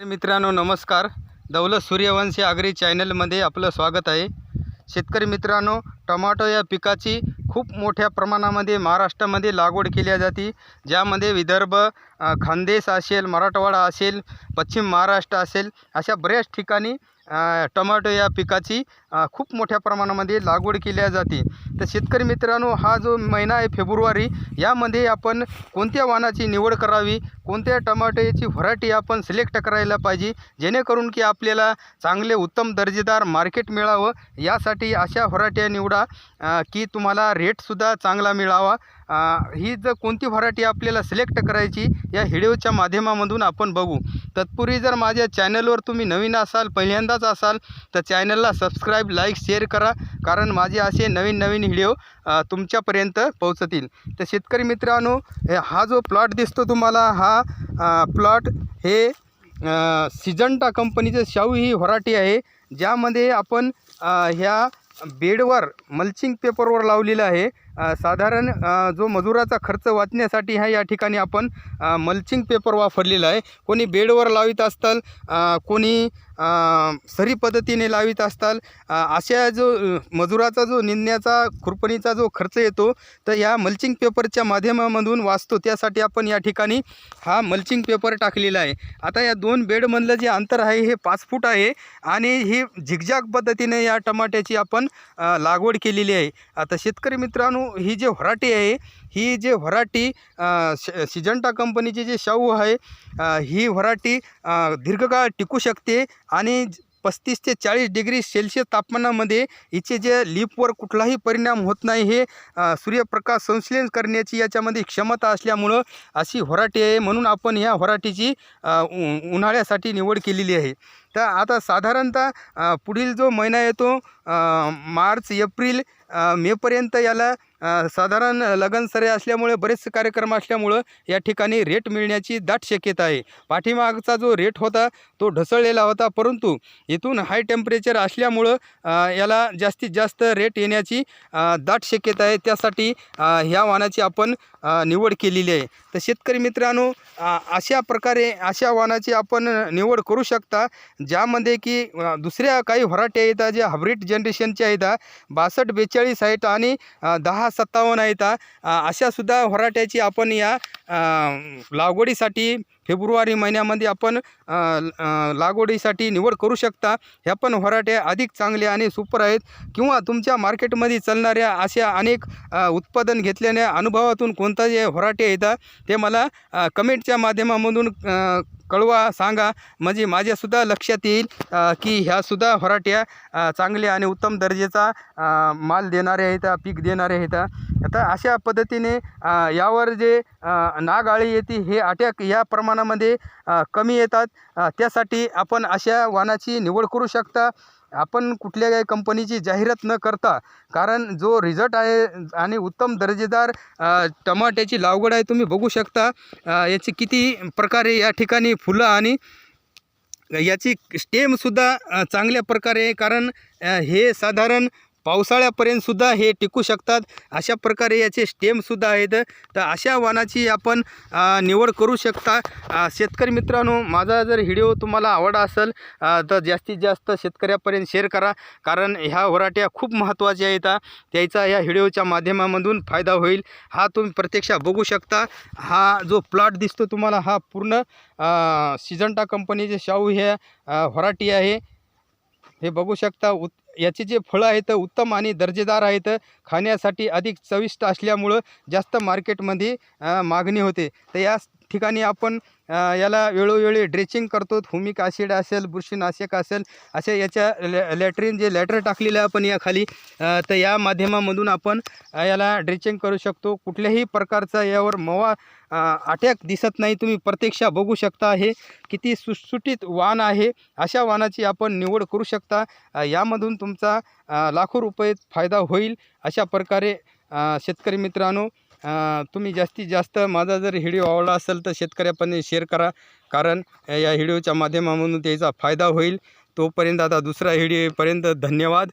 मित्रांनो नमस्कार. दौलत सूर्यवंशी आगरी चॅनलमध्ये आपलं स्वागत आहे. शेतकरी मित्रांनो टमाटो या पिकाची खूप मोठ्या प्रमाणामध्ये महाराष्ट्रामध्ये लागवड केली जाते. ज्यामध्ये विदर्भ खानदेश असेल मराठवाडा असेल पश्चिम महाराष्ट्र असेल अशा बऱ्याच ठिकाणी टमाटो या पिकाची खूप मोठ्या प्रमाणामध्ये लागवड केली जाते. तर शेतकरी मित्रांनो हा जो महिना आहे फेब्रुवारी यामध्ये आपण कोणत्या वाहनाची निवड करावी कोणत्या टमाट्याची व्हरायटी आपण सिलेक्ट करायला पाहिजे जेणेकरून की आपल्याला चांगले उत्तम दर्जेदार मार्केट मिळावं यासाठी अशा व्हरायट्या निवडा की तुम्हाला रेटसुद्धा चांगला मिळावा. ही जर कोणती व्हरायटी आपल्याला सिलेक्ट करायची या व्हिडिओच्या माध्यमामधून आपण बघू. तत्पूर्वी जर माझ्या चॅनलवर तुम्ही नवीन असाल पहिल्यांदा पहिल्यांदाच असाल तर चॅनलला सबस्क्राईब लाईक शेअर करा. कारण माझे असे नवीन नवीन व्हिडिओ तुमच्यापर्यंत पोहोचतील. तर शेतकरी मित्रांनो हे- हा जो प्लॉट दिसतो तुम्हाला हा प्लॉट हे सिजंटा कंपनीचं शाहू ही व्हरायटी आहे. ज्यामध्ये आपण ह्या बेडवर मल्चिंग पेपरवर लावलेलं आहे. साधारण जो मजुराचा खर्च वाचण्यासाठी ह्या या ठिकाणी आपण मल्चिंग पेपर वापरलेला आहे. कोणी बेडवर लावित असताल कोणी सरी पद्धतीने लावित असताल अशा जो मजुराचा जो निंदण्याचा खुरपणीचा जो खर्च येतो तर या मल्चिंग पेपरच्या माध्यमामधून वाचतो. त्यासाठी आपण या ठिकाणी हा मल्चिंग पेपर टाकलेला आहे. आता या दोन बेडमधलं जे अंतर आहे हे पाच फूट आहे आणि ही झिगझॅग पद्धतीने या टमाट्याची आपण लागवड केलेली आहे. आता शेतकरी मित्रांनो ही जे व्हरायटी आहे ही जे व्हरायटी सिजंटा कंपनीची जे शाहू आहे ही व्हरायटी दीर्घकाळ टिकू शकते आणि पस्तीस ते चाळीस डिग्री सेल्सिअस तापमानामध्ये हिचे जे लिपवर कुठलाही परिणाम होत नाही हे सूर्यप्रकाश संश्लेषण करण्याची याच्यामध्ये क्षमता असल्यामुळं अशी व्हरायटी आहे म्हणून आपण ह्या व्हरायटीची उन्हाळ्यासाठी निवड केलेली आहे. तर आता साधारणतः पुढील जो महिना येतो मार्च एप्रिल मेपर्यंत याला साधारण लगनसरे असल्यामुळे बरेचसे कार्यक्रम असल्यामुळं या ठिकाणी रेट मिळण्याची दाट शक्यता आहे. पाठीमागचा जो रेट होता तो ढसळलेला होता. परंतु इथून हाय टेम्परेचर असल्यामुळं याला जास्तीत जास्त रेट येण्याची दाट शक्यता आहे. त्यासाठी ह्या वाहनाची आपण निवड केलेली आहे. तर शेतकरी मित्रांनो अशा प्रकारे अशा वाहनाची आपण निवड करू शकता ज्यामध्ये की दुसऱ्या काही व्हरायटी आहेत ज्या हायब्रिड जनरेशनच्या आहेत बासष्ट बेचाळीस आहेत आणि दहा सत्तावन्न आहेत. अशासुद्धा व्हरायट्याची आपण या लागवडीसाठी फेब्रुवारी महिन्यामध्ये आपण लागवडीसाठी निवड करू शकता. ह्या पण व्हरायट्या अधिक चांगल्या आणि सुपर आहेत. किंवा तुमच्या मार्केटमध्ये चालणाऱ्या अशा अनेक उत्पादन घेतल्याने अनुभवातून कोणता जे व्हरायटी येतात ते मला कमेंटच्या माध्यमामधून कळवा सांगा. म्हणजे माझ्यासुद्धा लक्षात येईल की ह्यासुद्धा व्हरायट्या चांगल्या आणि उत्तम दर्जाचा माल देणारे आहेत पीक देणारे आहेत आता अशा पद्धतीने यावर जे नागाळी येते हे अटॅक या प्रमाणामध्ये कमी येतात. त्यासाठी आपण अशा वाहनाची निवड करू शकता. आपण कुठल्या काही कंपनीची जाहिरात न करता कारण जो रिझल्ट आहे आणि उत्तम दर्जेदार टमाट्याची लागवड आहे तुम्ही बघू शकता. याची किती प्रकारे या ठिकाणी फुलं आणि याची स्टेमसुद्धा चांगल्या प्रकारे कारण हे साधारण पावसाळ्यापर्यंतसुद्धा हे टिकू शकतात. अशा प्रकारे याचे स्टेमसुद्धा आहेत. तर अशा वाणाची आपण निवड करू शकता. शेतकरी मित्रांनो माझा जर व्हिडिओ तुम्हाला आवडला असेल तर जास्तीत जास्त शेतकऱ्यापर्यंत शेअर करा. कारण ह्या वराट्या खूप महत्त्वाच्या आहेत. त्याचा या व्हिडिओच्या माध्यमामधून फायदा होईल. हा तुम्ही प्रत्यक्षात बघू शकता. हा जो प्लॉट दिसतो तुम्हाला हा पूर्ण सिजंटा कंपनीचे शाहू ह्या व्हरायटी आहे. हे बघू शकता. उत् याचे जे फळं आहेत उत्तम आणि दर्जेदार आहेत खाण्यासाठी अधिक चविष्ट असल्यामुळं जास्त मार्केटमध्ये मागणी होते. तर या ठिकाणी आपण याला वेळोवेळी ड्रेचिंग करतो. हुमिक ॲसिड असेल बुरशीनाशक असेल असे याच्या लॅ लॅट्रिन जे लॅटर टाकलेलं आपण या खाली तर या माध्यमामधून आपण याला ड्रेचिंग करू शकतो. कुठल्याही प्रकारचा यावर मवा अटॅक दिसत नाही. तुम्ही प्रत्यक्षा बघू शकता हे किती सुटसुटीत वाण आहे. अशा वाहनाची आपण निवड करू शकता. यामधून तुमचा लाखो रुपये फायदा होईल. अशा प्रकारे शेतकरी मित्रांनो तुम्ही जास्तीत जास्त माझा जर व्हिडिओ आवडला असेल तर शेतकऱ्यापर्यंत शेअर करा. कारण या व्हिडिओच्या माध्यमामधून त्याचा फायदा होईल. तोपर्यंत आता दुसरा व्हिडिओपर्यंत धन्यवाद.